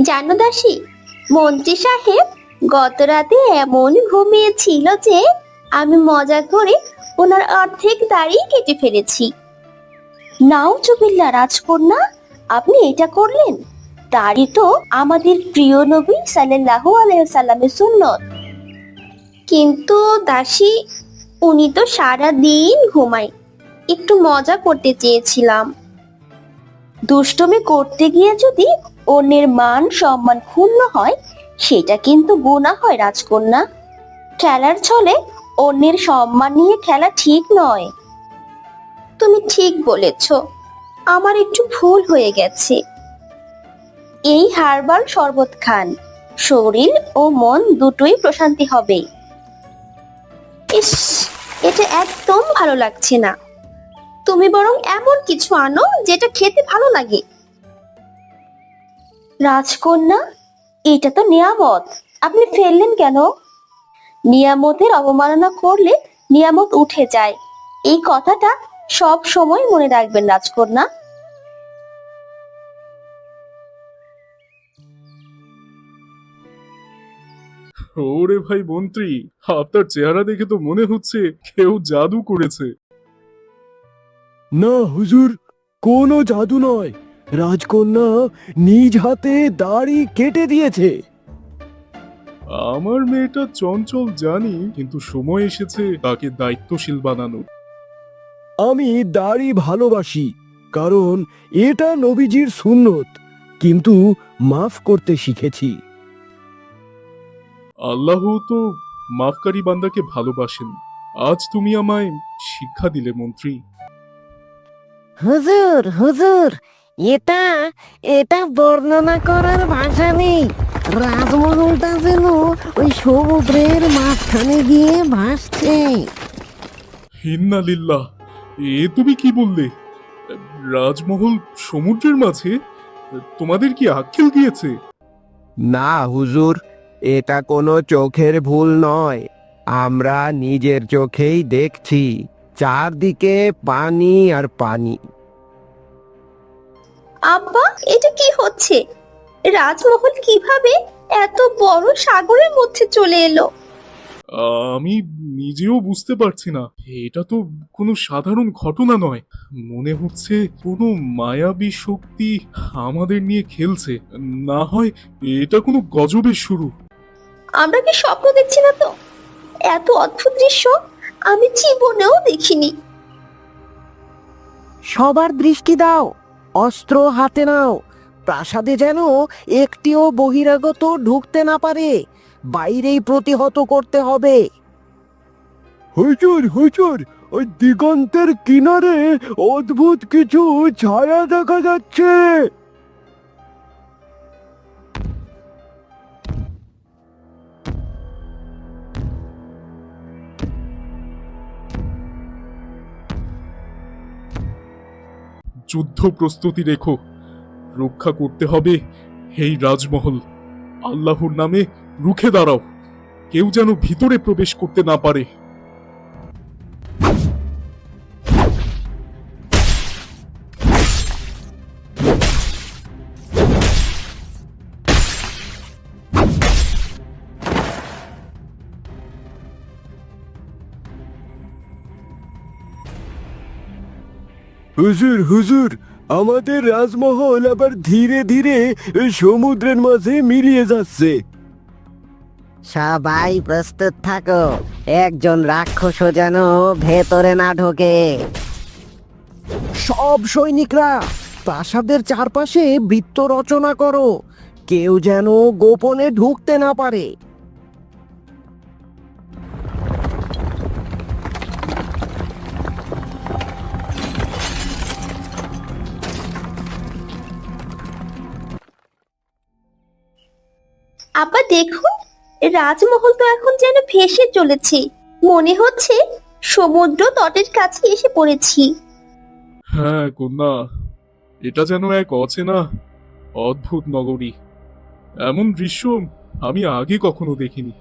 জানো দাসী, মন্ত্রী সাহেব গত রাতে এমন ঘুমিয়েছিল যে আমি মজা করে ওনার অর্ধেক দাড়ি কেটে ফেলেছি। নাও চুবিল্লা রাজকন্যা, আপনি এটা করলেন। দাড়ি তো আমাদের প্রিয় নবী সাল্লাল্লাহু আলাইহি সাল্লামের সুন্নত। কিন্তু দাসী, উনি তো সারা দিন ঘুমায়, একটু মজা করতে চেয়েছিলাম। দুষ্টমি করতে গিয়ে যদি অন্যের মান সম্মান ক্ষুণ্ণ হয়, সেটা কিন্তু গুণা হয় রাজকন্যা। খেলার ছলে অন্যের সম্মান নিয়ে খেলা ঠিক নয়। তুমি ঠিক বলেছ, আমার একটু ভুল হয়ে গেছে। এই হারবাল শরবত খান, শরীর ও মন দুটোই প্রশান্তি হবে। ইস, এটা একদম ভালো লাগছে না। তুমি বরং এমন কিছু আনো যেটা খেতে ভালো লাগে। রাজকন্যা এটা তো নিয়ামত। আপনি ফেললেন কেন? নিয়ামতের অবমাননা করলে নিয়ামত উঠে যায়। এই কথাটা সব সময় মনে রাখবেন রাজকন্যা। ওরে ভাই মন্ত্রী আপনার চেহারা দেখে তো মনে হচ্ছে কেউ জাদু করেছে। না হুজুর কোনো জাদু নয়। রাজকন্যা নিজ হাতে দাড়ি কেটে দিয়েছে। আমার মেয়েটা চঞ্চল জানি কিন্তু সময় এসেছে তাকে দায়িত্বশীল বানানো আমি দাড়ি ভালোবাসি কারণ এটা নবীজির সুন্নত কিন্তু মাফ করতে শিখেছি। আল্লাহ তো মাফকারী বান্দাকে ভালোবাসেন। আজ তুমি আমায় শিক্ষা দিলে মন্ত্রী। হুজুর হুজুর এটা এটা বর্ণনা করার ভাষা নেই। রাজমহলটা যেন ওই সমুদ্রের মাঝখানে গিয়ে ভাসছে। হিন্নালিল্লাহ এ তুমি কি বললে? রাজমহল সমুদ্রের মাঝে? তোমাদের কি আক্কেল গিয়েছে না হুজুর এটা কোনো চোখের ভুল নয়। আমরা নিজের চোখেই দেখছি চারদিকে পানি আর পানি। আব্বা এটা কি হচ্ছে? রাজমহল কীভাবে এত বড় সাগরের মধ্যে চলে এলো? আমি নিজেও বুঝতে পারছি না। এটা তো কোনো সাধারণ ঘটনা নয়। মনে হচ্ছে কোনো মায়াবী শক্তি আমাদের নিয়ে খেলছে। না হয় এটা কোনো গজবের শুরু। আমরা কি স্বপ্ন দেখছি না তো? এত অদ্ভুত দৃশ্য আমি জীবনেও দেখিনি। সবার দৃষ্টি দাও। অস্ত্র হাতে নাও। প্রাসাদে যেন একটিও বহিরাগত ঢুকতে না পারে। বাইরেই প্রতিহত করতে হবে। হুজুর হুজুর, ওই দিগন্তের কিনারে অদ্ভুত কিছু ছায়া দেখা যাচ্ছে। যুদ্ধ প্রস্তুতি রেখো। রক্ষা করতে হবে হেই রাজমহল। আল্লাহর নামে রুখে দাঁড়াও। কেউ যেন ভিতরে প্রবেশ করতে না পারে। হুজুর হুজুর আমাদের রাজমহল আবার ধীরে ধীরে সমুদ্রের মাঝে মিলিয়ে যাচ্ছে। সবাই প্রস্তুত থাকো একজন রাক্ষসও যেন ভেতরে না ঢোকে। সব সৈনিকরা প্রাসাদের চারপাশে বৃত্ত রচনা করো কেউ যেন গোপনে ঢুকতে না পারে। আব্বা দেখুন রাজমহল তো এখন যেন ভেসে চলেছে। মনে হচ্ছে সমুদ্র তটের কাছে এসে পড়েছি। হ্যাঁ কন্যা এটা যেন এক অচেনা অদ্ভুত নগরী। এমন দৃশ্য আমি আগে কখনো দেখিনি।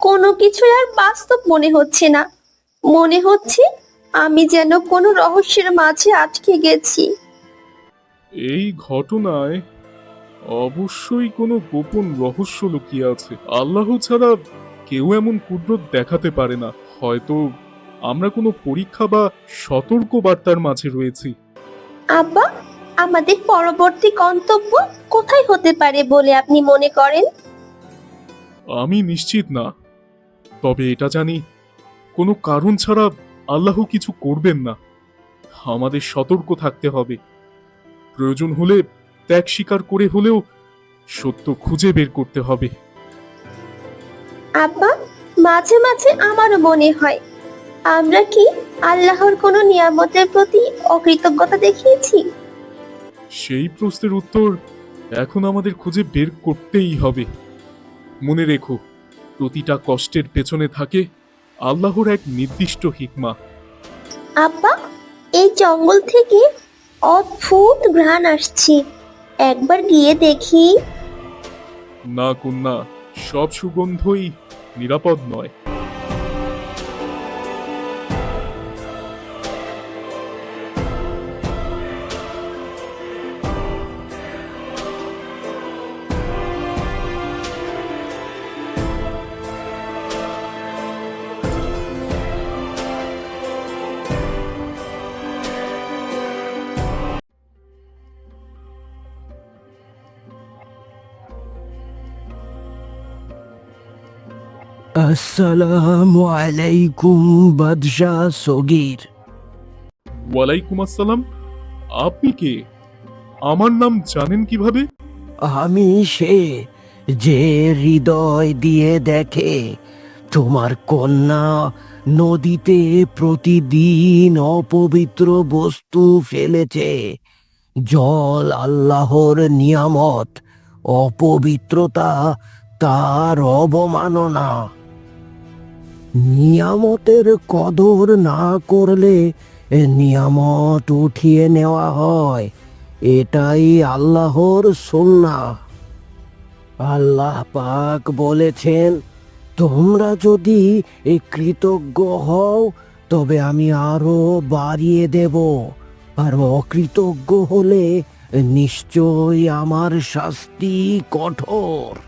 কোনো কিছু আর বাস্তব মনে হচ্ছে না। মনে হচ্ছে আমি যেন কোনো রহস্যের মাঝে আটকে গেছি। এই ঘটনায় অবশ্যই কোনো গোপন রহস্য লুকিয়ে আছে। আল্লাহ ছাড়া কেউ এমন কুদরত দেখাতে পারে না। হয়তো আমরা কোনো পরীক্ষা বা সতর্ক বার্তার মাঝে রয়েছি। আব্বা আমাদের পরবর্তী গন্তব্য কোথায় হতে পারে বলে আপনি মনে করেন? আমি নিশ্চিত না। তবে এটা জানি কোনো কারণ ছাড়া আল্লাহ কিছু করবেন না। আমাদের সতর্ক থাকতে হবে। প্রয়োজন হলে ত্যাগ স্বীকার করে হলেও সত্য খুঁজে বের করতে হবে। আব্বা মাঝে মাঝে আমারও মনে হয় আমরা কি আল্লাহর কোনো নিয়ামতের প্রতি অকৃতজ্ঞতা দেখিয়েছি? সেই প্রশ্নের উত্তর এখন আমাদের খুঁজে বের করতেই হবে। মনে রেখো প্রতিটা কষ্টের পেছনে থাকে আল্লাহর এক নির্দিষ্ট হিকমা। আব্বা এই জঙ্গল থেকে অদ্ভুত ঘ্রাণ আসছে। একবার গিয়ে দেখি। না কন্যা সব সুগন্ধই নিরাপদ নয়। আসসালামু আলাইকুম বাদশাহ সগির। ওয়ালাইকুম আসসালাম। আপনি কে? আমার নাম জানেন কীভাবে? আমি সে যে হৃদয় দিয়ে দেখে তোমার কন্যা নদীতে প্রতিদিন অপবিত্র বস্তু ফেলেছে। জল আল্লাহর নিয়ামত অপবিত্রতা তার অবমাননা। নিয়ামতের কদর না করলে নিয়ামত উঠিয়ে নেওয়া হয়। এটাই আল্লাহর সুন্না আল্লাহ পাক বলেছেন, তোমরা যদি কৃতজ্ঞ হও, তবে আমি আরও বাড়িয়ে দেব। আর অকৃতজ্ঞ হলে নিশ্চয় আমার শাস্তি কঠোর।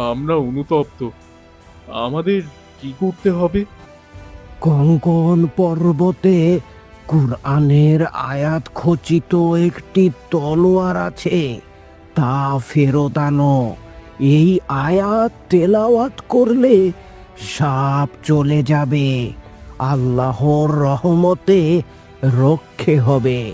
আমরা অনুতপ্ত। আমাদের কি করতে হবে? কঙ্কন পর্বতে কুরআনের আয়াত খচিত একটি তলোয়ার আছে, তা ফেরত আনো। এই আয়াত তেলাওয়াত করলে সাপ চলে যাবে, আল্লাহর রহমতে রক্ষে হবে।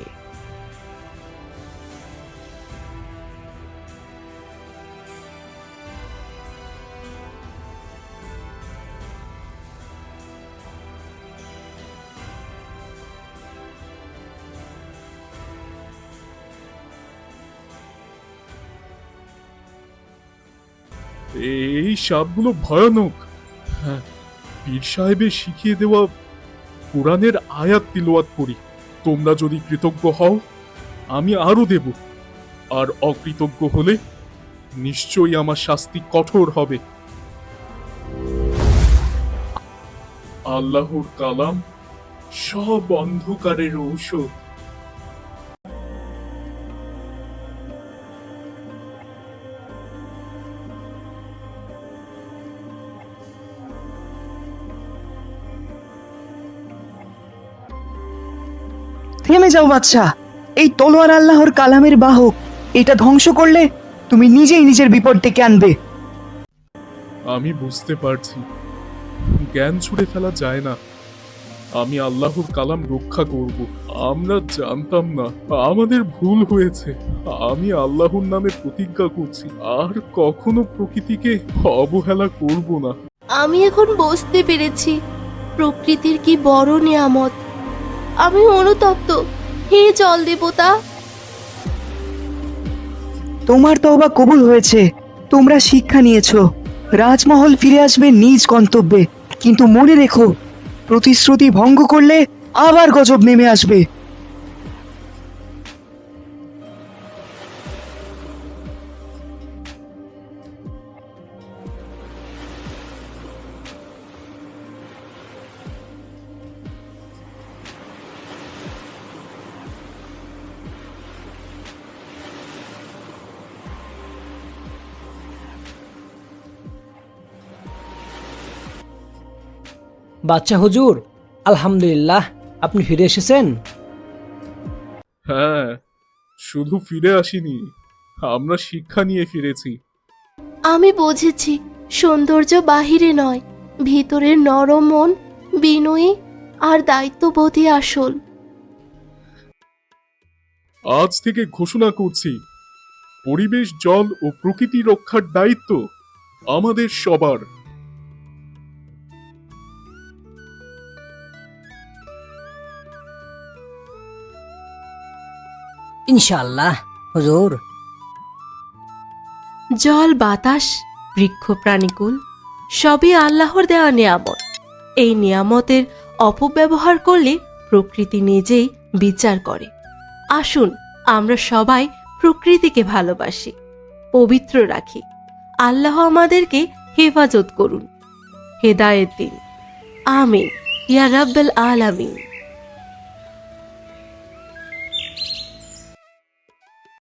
এই সাপগুলো ভয়ানক। হ্যাঁ পীর সাহেবের শিখিয়ে দেওয়া কোরআনের আয়াত তিলওয়াত করি। তোমরা যদি কৃতজ্ঞ হও, আমি আরও দেব। আর অকৃতজ্ঞ হলে নিশ্চয়ই আমার শাস্তি কঠোর হবে। আল্লাহর কালাম সব অন্ধকারের ঔষধ। থেমে যাও বাচ্চা এই তলোয়ার আল্লাহর কালামের বাহক এটা ধ্বংস করলে তুমি নিজেই নিজের বিপদ ডেকে আনবে। আমি বুঝতে পারছি। জ্ঞান ছুড়ে ফেলা যায় না। আমি আল্লাহর কালাম রক্ষা করব। আমরা জানতাম না আমাদের ভুল হয়েছে। আমি আল্লাহর নামে প্রতিজ্ঞা করছি আর কখনো প্রকৃতিকে অবহেলা করব না। আমি এখন বুঝতে পেরেছি প্রকৃতির কি বড় নিয়ামত। আমি অনুতপ্ত। হে জল দেবতা। তোমার তওবা কবুল হয়েছে। তোমরা শিক্ষা নিয়েছো। রাজমহল ফিরে আসবে নিজ গন্তব্যে। কিন্তু মনে রেখো, প্রতিশ্রুতি ভঙ্গ করলে আবার গজব নেমে আসবে। বাচ্চা হুজুর আলহামদুলিল্লাহ আপনি ফিরে এসেছেন? হ্যাঁ শুধু ফিরে আসিনি আমরা শিক্ষা নিয়ে ফিরেছি। আমি বুঝেছি সৌন্দর্য বাহিরে নয় ভিতরের নরম মন বিনয়ী আর দায়িত্ববোধী আসল। আজ থেকে ঘোষণা করছি পরিবেশ জল ও প্রকৃতি রক্ষার দায়িত্ব আমাদের সবার। ইনশাআল্লাহ, হুজুর। জল, বাতাস, বৃক্ষ, প্রাণীকুল, সবই আল্লাহর দেওয়া নিয়ামত। এই নিয়ামতের অপব্যবহার করলে প্রকৃতি নিজেই বিচার করে। আসুন, আমরা সবাই প্রকৃতিকে ভালোবাসি, পবিত্র রাখি। আল্লাহ আমাদেরকে হেফাজত করুন। হেদায়েত দিন। আমিন। ইয়া রাব্বাল আলামিন।